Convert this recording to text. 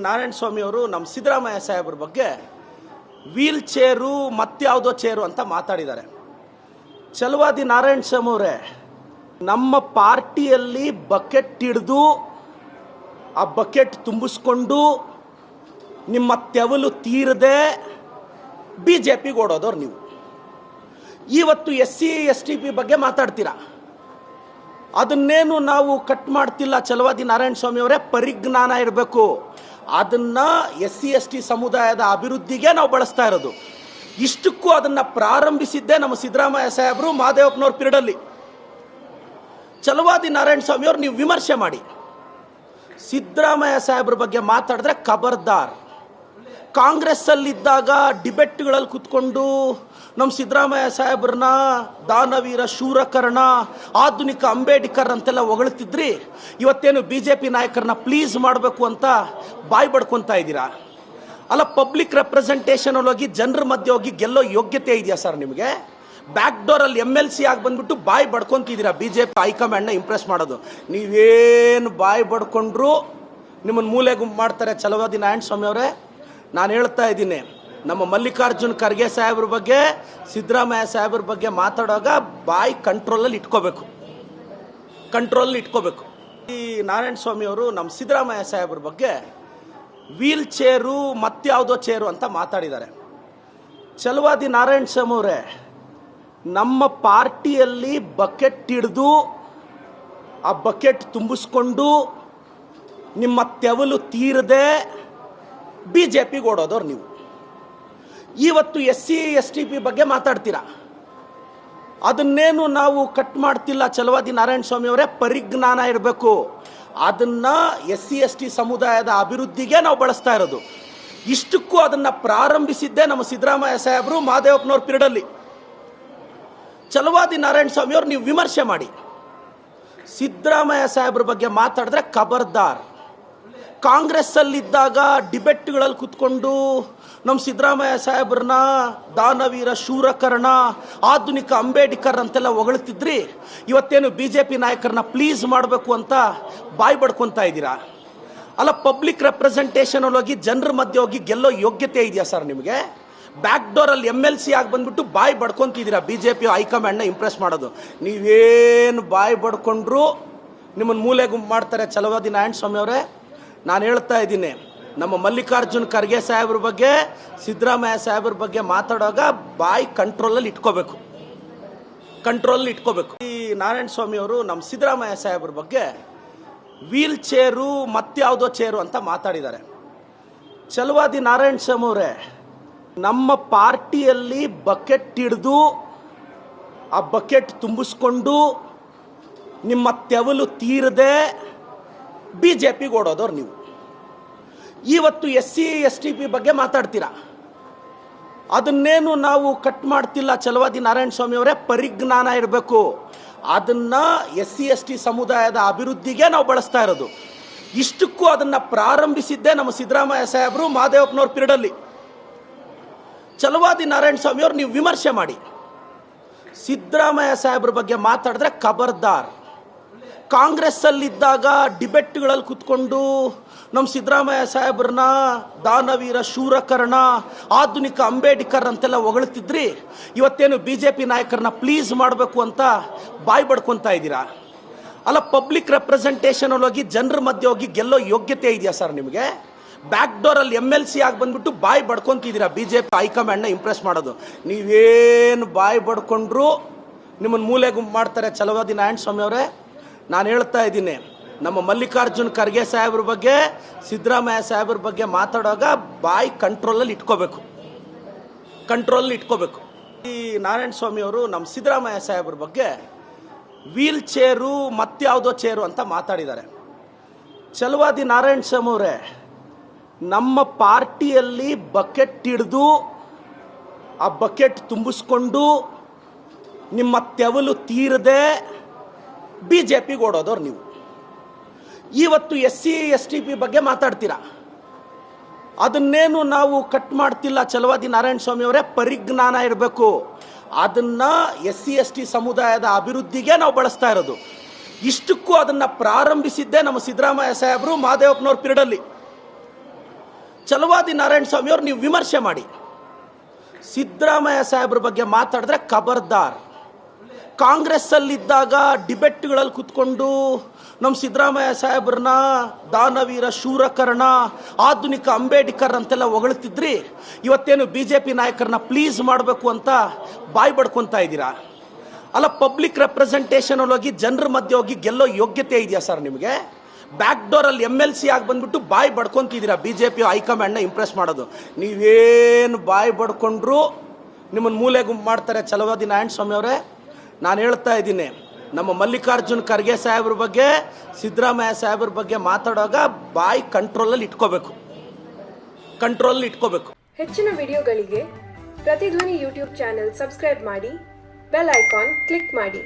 ನಾರಾಯಣ ಸ್ವಾಮಿ ಅವರು ನಮ್ಮ ಸಿದ್ದರಾಮಯ್ಯ ಸಾಹೇಬ್ರ ಬಗ್ಗೆ ವೀಲ್ ಚೇರು ಮತ್ತಾವುದೋ ಚೇರು ಅಂತ ಮಾತಾಡಿದ್ದಾರೆ. ಚಲುವಾದಿ ನಾರಾಯಣ ಸ್ವಾಮಿ ಅವರೇ, ನಮ್ಮ ಪಾರ್ಟಿಯಲ್ಲಿ ಬಕೆಟ್ ಹಿಡಿದು, ಆ ಬಕೆಟ್ ತುಂಬಿಸ್ಕೊಂಡು ನಿಮ್ಮ ತೆವಲು ತೀರದೆ ಬಿ ಜೆ ಪಿಗೆ ಓಡೋದವ್ರು ನೀವು. ಇವತ್ತು S C S T P ಬಗ್ಗೆ ಮಾತಾಡ್ತೀರಾ? ಅದನ್ನೇನು ನಾವು ಕಟ್ ಮಾಡ್ತಿಲ್ಲ ಚಲವಾದಿ ನಾರಾಯಣ ಸ್ವಾಮಿ ಅವರೇ, ಪರಿಜ್ಞಾನ ಇರಬೇಕು. ಅದನ್ನ ಎಸ್ ಸಿ ಎಸ್ ಟಿ ಸಮುದಾಯದ ಅಭಿವೃದ್ಧಿಗೆ ನಾವು ಬಳಸ್ತಾ ಇರೋದು. ಇಷ್ಟಕ್ಕೂ ಅದನ್ನ ಪ್ರಾರಂಭಿಸಿದ್ದೇ ನಮ್ಮ ಸಿದ್ದರಾಮಯ್ಯ ಸಾಹೇಬರು ಮಹಾದೇವಪ್ಪನವ್ರ ಅಲ್ಲಿ ಚಲವಾದಿ ನಾರಾಯಣ ಸ್ವಾಮಿ ಅವ್ರು ನೀವು ವಿಮರ್ಶೆ ಮಾಡಿ. ಸಿದ್ದರಾಮಯ್ಯ ಸಾಹೇಬ್ರ ಬಗ್ಗೆ ಮಾತಾಡಿದ್ರೆ ಖಬರ್ದಾರ್. ಕಾಂಗ್ರೆಸ್ಸಲ್ಲಿದ್ದಾಗ ಡಿಬೆಟ್ಗಳಲ್ಲಿ ಕುತ್ಕೊಂಡು ನಮ್ಮ ಸಿದ್ದರಾಮಯ್ಯ ಸಾಹೇಬ್ರನ್ನ ದಾನವೀರ ಶೂರಕರ್ಣ, ಆಧುನಿಕ ಅಂಬೇಡ್ಕರ್ ಅಂತೆಲ್ಲ ಹೊಗಳ್ತಿದ್ರಿ. ಇವತ್ತೇನು ಬಿ ಜೆ ಪಿ ನಾಯಕರನ್ನ ಪ್ಲೀಸ್ ಮಾಡಬೇಕು ಅಂತ ಬಾಯ್ ಬಡ್ಕೊತಾ ಇದ್ದೀರಾ? ಅಲ್ಲ ಪಬ್ಲಿಕ್ ರೆಪ್ರೆಸೆಂಟೇಷನ್ ಹೋಗಿ ಜನರ ಮಧ್ಯೆ ಹೋಗಿ ಗೆಲ್ಲೋ ಯೋಗ್ಯತೆ ಇದೆಯಾ ಸರ್ ನಿಮಗೆ? ಬ್ಯಾಕ್ ಡೋರಲ್ಲಿ ಎಂ ಎಲ್ ಸಿ ಆಗಿ ಬಂದ್ಬಿಟ್ಟು ಬಾಯ್ ಬಡ್ಕೊಂತಿದ್ದೀರಾ ಬಿ ಜೆ ಪಿ ಹೈಕಮಾಂಡ್ನ ಇಂಪ್ರೆಸ್ ಮಾಡೋದು? ನೀವೇನು ಬಾಯ್ ಬಡ್ಕೊಂಡ್ರು ನಿಮ್ಮನ್ನು ಮೂಲೆ ಗುಂಪು ಮಾಡ್ತಾರೆ ಚಲವಾದಿ ನಾರಾಯಣ ಸ್ವಾಮಿ ಅವರೇ? ನಾನು ಹೇಳ್ತಾ ಇದ್ದೀನಿ, ನಮ್ಮ ಮಲ್ಲಿಕಾರ್ಜುನ್ ಖರ್ಗೆ ಸಾಹೇಬ್ರ ಬಗ್ಗೆ, ಸಿದ್ದರಾಮಯ್ಯ ಸಾಹೇಬ್ರ ಬಗ್ಗೆ ಮಾತಾಡುವಾಗ ಬಾಯ್ ಕಂಟ್ರೋಲಲ್ಲಿ ಇಟ್ಕೋಬೇಕು. ಕಂಟ್ರೋಲಲ್ಲಿ ಇಟ್ಕೋಬೇಕು. ಈ ನಾರಾಯಣ ಸ್ವಾಮಿ ಅವರು ನಮ್ಮ ಸಿದ್ದರಾಮಯ್ಯ ಸಾಹೇಬ್ರ ಬಗ್ಗೆ ವೀಲ್ ಚೇರು ಮತ್ತಾವುದೋ ಚೇರು ಅಂತ ಮಾತಾಡಿದ್ದಾರೆ. ಚಲುವಾದಿ ನಾರಾಯಣ ಸ್ವಾಮಿ ಅವರೇ, ನಮ್ಮ ಪಾರ್ಟಿಯಲ್ಲಿ ಬಕೆಟ್ ಹಿಡಿದು, ಆ ಬಕೆಟ್ ತುಂಬಿಸ್ಕೊಂಡು ನಿಮ್ಮ ತೆವಲು ತೀರದೆ ಬಿ ಜೆ ಪಿಗೆ ಓಡೋದವ್ರು ನೀವು. ಇವತ್ತು S C S T P ಬಗ್ಗೆ ಮಾತಾಡ್ತೀರಾ? ಅದನ್ನೇನು ನಾವು ಕಟ್ ಮಾಡ್ತಿಲ್ಲ ಚಲವಾದಿ ನಾರಾಯಣ ಸ್ವಾಮಿ ಅವರೇ, ಪರಿಜ್ಞಾನ ಇರಬೇಕು. ಅದನ್ನ ಎಸ್ ಸಿ ಎಸ್ ಟಿ ಸಮುದಾಯದ ಅಭಿವೃದ್ಧಿಗೆ ನಾವು ಬಳಸ್ತಾ ಇರೋದು. ಇಷ್ಟಕ್ಕೂ ಅದನ್ನ ಪ್ರಾರಂಭಿಸಿದ್ದೇ ನಮ್ಮ ಸಿದ್ದರಾಮಯ್ಯ ಸಾಹೇಬರು ಮಹಾದೇವಪ್ಪನವ್ರ ಅಲ್ಲಿ ಚಲುವಾದಿ ನಾರಾಯಣ ಸ್ವಾಮಿ ಅವ್ರು ನೀವು ವಿಮರ್ಶೆ ಮಾಡಿ. ಸಿದ್ದರಾಮಯ್ಯ ಸಾಹೇಬ್ರ ಬಗ್ಗೆ ಮಾತಾಡಿದ್ರೆ ಖಬರ್ದಾರ್ ಕಾಂಗ್ರೆಸ್ಸಲ್ಲಿದ್ದಾಗ ಡಿಬೆಟ್ಗಳಲ್ಲಿ ಕುತ್ಕೊಂಡು ನಮ್ಮ ಸಿದ್ದರಾಮಯ್ಯ ಸಾಹೇಬ್ರನ್ನ ದಾನವೀರ ಶೂರಕರ್ಣ, ಆಧುನಿಕ ಅಂಬೇಡ್ಕರ್ ಅಂತೆಲ್ಲ ಹೊಗಳ್ತಿದ್ರಿ. ಇವತ್ತೇನು ಬಿ ಜೆ ಪಿ ನಾಯಕರನ್ನ ಪ್ಲೀಸ್ ಮಾಡಬೇಕು ಅಂತ ಬಾಯಿ ಬಡ್ಕೊತಾ ಇದ್ದೀರಾ? ಅಲ್ಲ ಪಬ್ಲಿಕ್ ರೆಪ್ರೆಸೆಂಟೇಷನಲ್ಲಿ ಹೋಗಿ ಜನರ ಮಧ್ಯೆ ಹೋಗಿ ಗೆಲ್ಲೋ ಯೋಗ್ಯತೆ ಇದೆಯಾ ಸರ್ ನಿಮಗೆ? ಬ್ಯಾಕ್ ಡೋರಲ್ಲಿ ಎಂ ಎಲ್ ಸಿ ಆಗಿ ಬಂದ್ಬಿಟ್ಟು ಬಾಯಿ ಬಡ್ಕೊತಿದ್ದೀರಾ ಬಿ ಜೆ ಪಿ ಹೈಕಮಾಂಡ್ನ ಇಂಪ್ರೆಸ್ ಮಾಡೋದು? ನೀವೇನು ಬಾಯಿ ಬಡ್ಕೊಂಡ್ರು ನಿಮ್ಮನ್ನು ಮೂಲೆ ಗುಂಪು ಮಾಡ್ತಾರೆ ಛಲವಾದಿ ನಾರಾಯಣ ಸ್ವಾಮಿ ಅವರೇ? ನಾನು ಹೇಳ್ತಾ ಇದ್ದೀನಿ, ನಮ್ಮ ಮಲ್ಲಿಕಾರ್ಜುನ್ ಖರ್ಗೆ ಸಾಹೇಬ್ರ ಬಗ್ಗೆ, ಸಿದ್ದರಾಮಯ್ಯ ಸಾಹೇಬ್ರ ಬಗ್ಗೆ ಮಾತಾಡುವಾಗ ಬಾಯಿ ಕಂಟ್ರೋಲಲ್ಲಿ ಇಟ್ಕೋಬೇಕು. ಕಂಟ್ರೋಲ್ ಇಟ್ಕೋಬೇಕು. ಈ ನಾರಾಯಣ ಸ್ವಾಮಿ ಅವರು ನಮ್ಮ ಸಿದ್ದರಾಮಯ್ಯ ಸಾಹೇಬ್ರ ಬಗ್ಗೆ ವೀಲ್ ಚೇರು ಮತ್ಯಾವುದೋ ಚೇರು ಅಂತ ಮಾತಾಡಿದ್ದಾರೆ. ಚಲುವಾದಿ ನಾರಾಯಣ ಸ್ವಾಮಿ ಅವರೇ, ನಮ್ಮ ಪಾರ್ಟಿಯಲ್ಲಿ ಬಕೆಟ್ ಹಿಡಿದು, ಆ ಬಕೆಟ್ ತುಂಬಿಸ್ಕೊಂಡು, ನಿಮ್ಮ ತೆವಲು ತೀರದೆ ಬಿ ಜೆ ಪಿಗೆ ಓಡೋದವ್ರು ನೀವು. ಇವತ್ತು S C S T P ಬಗ್ಗೆ ಮಾತಾಡ್ತೀರಾ? ಅದನ್ನೇನು ನಾವು ಕಟ್ ಮಾಡ್ತಿಲ್ಲ ಚಲವಾದಿ ನಾರಾಯಣ ಸ್ವಾಮಿ ಅವರೇ? ಪರಿಜ್ಞಾನ ಇರಬೇಕು. ಅದನ್ನ ಎಸ್ ಸಿ ಎಸ್ ಟಿ ಸಮುದಾಯದ ಅಭಿವೃದ್ಧಿಗೆ ನಾವು ಬಳಸ್ತಾ ಇರೋದು. ಇಷ್ಟಕ್ಕೂ ಅದನ್ನ ಪ್ರಾರಂಭಿಸಿದ್ದೇ ನಮ್ಮ ಸಿದ್ದರಾಮಯ್ಯ ಸಾಹೇಬರು ಮಹಾದೇವಪ್ಪನವ್ರ ಪಿರಡಲ್ಲಿ ಚಲವಾದಿ ನಾರಾಯಣ ಸ್ವಾಮಿ ಅವ್ರು ನೀವು ವಿಮರ್ಶೆ ಮಾಡಿ. ಸಿದ್ದರಾಮಯ್ಯ ಸಾಹೇಬ್ರ ಬಗ್ಗೆ ಮಾತಾಡಿದ್ರೆ ಖಬರ್ದಾರ್ ಕಾಂಗ್ರೆಸ್ಸಲ್ಲಿದ್ದಾಗ ಡಿಬೆಟ್ಗಳಲ್ಲಿ ಕುತ್ಕೊಂಡು ನಮ್ಮ ಸಿದ್ದರಾಮಯ್ಯ ಸಾಹೇಬ್ರನ್ನ, ದಾನವೀರ, ಶೂರಕರ್ಣ, ಆಧುನಿಕ ಅಂಬೇಡ್ಕರ್ ಅಂತೆಲ್ಲ ಹೊಗಳ್ತಿದ್ರಿ. ಇವತ್ತೇನು ಬಿ ಜೆ ಪಿ ನಾಯಕರನ್ನ ಪ್ಲೀಸ್ ಮಾಡಬೇಕು ಅಂತ ಬಾಯ್ ಬಡ್ಕೊತಾ ಇದ್ದೀರಾ? ಅಲ್ಲ ಪಬ್ಲಿಕ್ ರೆಪ್ರೆಸೆಂಟೇಷನ್ ಹೋಗಿ ಜನರ ಮಧ್ಯೆ ಹೋಗಿ ಗೆಲ್ಲೋ ಯೋಗ್ಯತೆ ಇದೆಯಾ ಸರ್ ನಿಮಗೆ? ಬ್ಯಾಕ್ ಡೋರಲ್ಲಿ ಎಂ ಎಲ್ ಸಿ ಆಗಿ ಬಂದ್ಬಿಟ್ಟು ಬಾಯ್ ಬಡ್ಕೊತಿದ್ದೀರಾ ಬಿ ಜೆ ಪಿ ಹೈಕಮಾಂಡ್ನ ಇಂಪ್ರೆಸ್ ಮಾಡೋದು? ನೀವೇನು ಬಾಯ್ ಬಡ್ಕೊಂಡ್ರು ನಿಮ್ಮನ್ನು ಮೂಲೆ ಗುಂಪು ಮಾಡ್ತಾರೆ ಚಲವಾದಿ ನಾರಾಯಣ ಸ್ವಾಮಿ ಅವರೇ? ನಾನು ಹೇಳ್ತಾ ಇದ್ದೀನಿ, ನಮ್ಮ ಮಲ್ಲಿಕಾರ್ಜುನ್ ಖರ್ಗೆ ಸಾಹೇಬ್ರ ಬಗ್ಗೆ, ಸಿದ್ದರಾಮಯ್ಯ ಸಾಹೇಬ್ರ ಬಗ್ಗೆ ಮಾತಾಡುವಾಗ ಬಾಯಿ ಕಂಟ್ರೋಲಲ್ಲಿ ಇಟ್ಕೋಬೇಕು. ಕಂಟ್ರೋಲಲ್ಲಿ ಇಟ್ಕೋಬೇಕು. ಈ ನಾರಾಯಣ ಸ್ವಾಮಿ ಅವರು ನಮ್ಮ ಸಿದ್ದರಾಮಯ್ಯ ಸಾಹೇಬ್ರ ಬಗ್ಗೆ ವೀಲ್ ಚೇರು ಮತ್ತಾವುದೋ ಚೇರು ಅಂತ ಮಾತಾಡಿದ್ದಾರೆ. ಚಲುವಾದಿ ನಾರಾಯಣ ಸ್ವಾಮಿ ಅವರೇ, ನಮ್ಮ ಪಾರ್ಟಿಯಲ್ಲಿ ಬಕೆಟ್ ಹಿಡಿದು, ಆ ಬಕೆಟ್ ತುಂಬಿಸ್ಕೊಂಡು, ನಿಮ್ಮ ತೆವಲು ತೀರದೆ ಬಿ ಜೆ ಪಿಗೆ ಓಡೋದವ್ರು ನೀವು. ಇವತ್ತು S C S T P ಬಗ್ಗೆ ಮಾತಾಡ್ತೀರಾ? ಅದನ್ನೇನು ನಾವು ಕಟ್ ಮಾಡ್ತಿಲ್ಲ ಚಲವಾದಿ ನಾರಾಯಣ ಸ್ವಾಮಿ ಅವರೇ, ಪರಿಜ್ಞಾನ ಇರಬೇಕು. ಅದನ್ನು ಎಸ್ ಸಿ ಎಸ್ ಟಿ ಸಮುದಾಯದ ಅಭಿವೃದ್ಧಿಗೆ ನಾವು ಬಳಸ್ತಾ ಇರೋದು. ಇಷ್ಟಕ್ಕೂ ಅದನ್ನು ಪ್ರಾರಂಭಿಸಿದ್ದೇ ನಮ್ಮ ಸಿದ್ದರಾಮಯ್ಯ ಸಾಹೇಬರು ಮಹಾದೇವಪ್ಪನವ್ರ ಪಿರಡಲ್ಲಿ ಚಲವಾದಿ ನಾರಾಯಣ ಸ್ವಾಮಿ ಅವ್ರು ನೀವು ವಿಮರ್ಶೆ ಮಾಡಿ. ಸಿದ್ದರಾಮಯ್ಯ ಸಾಹೇಬ್ರ ಬಗ್ಗೆ ಮಾತಾಡಿದ್ರೆ ಖಬರ್ದಾರ್ ಕಾಂಗ್ರೆಸ್ಸಲ್ಲಿದ್ದಾಗ ಡಿಬೆಟ್ಗಳಲ್ಲಿ ಕುತ್ಕೊಂಡು ನಮ್ಮ ಸಿದ್ದರಾಮಯ್ಯ ಸಾಹೇಬ್ರನ್ನ ದಾನವೀರ ಶೂರಕರ್ಣ ಆಧುನಿಕ ಅಂಬೇಡ್ಕರ್ ಅಂತೆಲ್ಲ ಹೊಗಳ್ತಿದ್ರಿ. ಇವತ್ತೇನು ಬಿ ಜೆ ಪಿ ನಾಯಕರನ್ನ ಪ್ಲೀಸ್ ಮಾಡಬೇಕು ಅಂತ ಬಾಯ್ ಬಡ್ಕೊತಾ ಇದ್ದೀರಾ? ಅಲ್ಲ ಪಬ್ಲಿಕ್ ರೆಪ್ರೆಸೆಂಟೇಷನ್ ಹೋಗಿ ಜನರ ಮಧ್ಯೆ ಹೋಗಿ ಗೆಲ್ಲೋ ಯೋಗ್ಯತೆ ಇದೆಯಾ ಸರ್ ನಿಮಗೆ? ಬ್ಯಾಕ್ ಡೋರಲ್ಲಿ ಎಂ ಎಲ್ ಸಿ ಆಗಿ ಬಂದ್ಬಿಟ್ಟು ಬಾಯ್ ಬಡ್ಕೊತಿದ್ದೀರಾ ಬಿ ಜೆ ಪಿ ಹೈಕಮಾಂಡ್ನ ಇಂಪ್ರೆಸ್ ಮಾಡೋದು? ನೀವೇನು ಬಾಯ್ ಬಡ್ಕೊಂಡ್ರು ನಿಮ್ಮನ್ನು ಮೂಲೆ ಗುಂಪು ಮಾಡ್ತಾರೆ ಛಲವಾದಿ ನಾರಾಯಣ ಸ್ವಾಮಿ ಅವರೇ? ನಾನು ಹೇಳ್ತಾ ಇದ್ದೀನಿ, ನಮ್ಮ ಮಲ್ಲಿಕಾರ್ಜುನ್ ಖರ್ಗೆ ಸಾಹೇಬ್ರ ಬಗ್ಗೆ, ಸಿದ್ದರಾಮಯ್ಯ ಸಾಹೇಬ್ರ ಬಗ್ಗೆ ಮಾತಾಡುವಾಗ ಬಾಯ್ ಕಂಟ್ರೋಲಲ್ಲಿ ಇಟ್ಕೋಬೇಕು. ಕಂಟ್ರೋಲಲ್ಲಿ ಇಟ್ಕೋಬೇಕು. ಹೆಚ್ಚಿನ ವಿಡಿಯೋಗಳಿಗೆ ಪ್ರತಿಧ್ವನಿ ಯೂಟ್ಯೂಬ್ ಚಾನೆಲ್ ಸಬ್ಸ್ಕ್ರೈಬ್ ಮಾಡಿ, ಬೆಲ್ ಐಕಾನ್ ಕ್ಲಿಕ್ ಮಾಡಿ.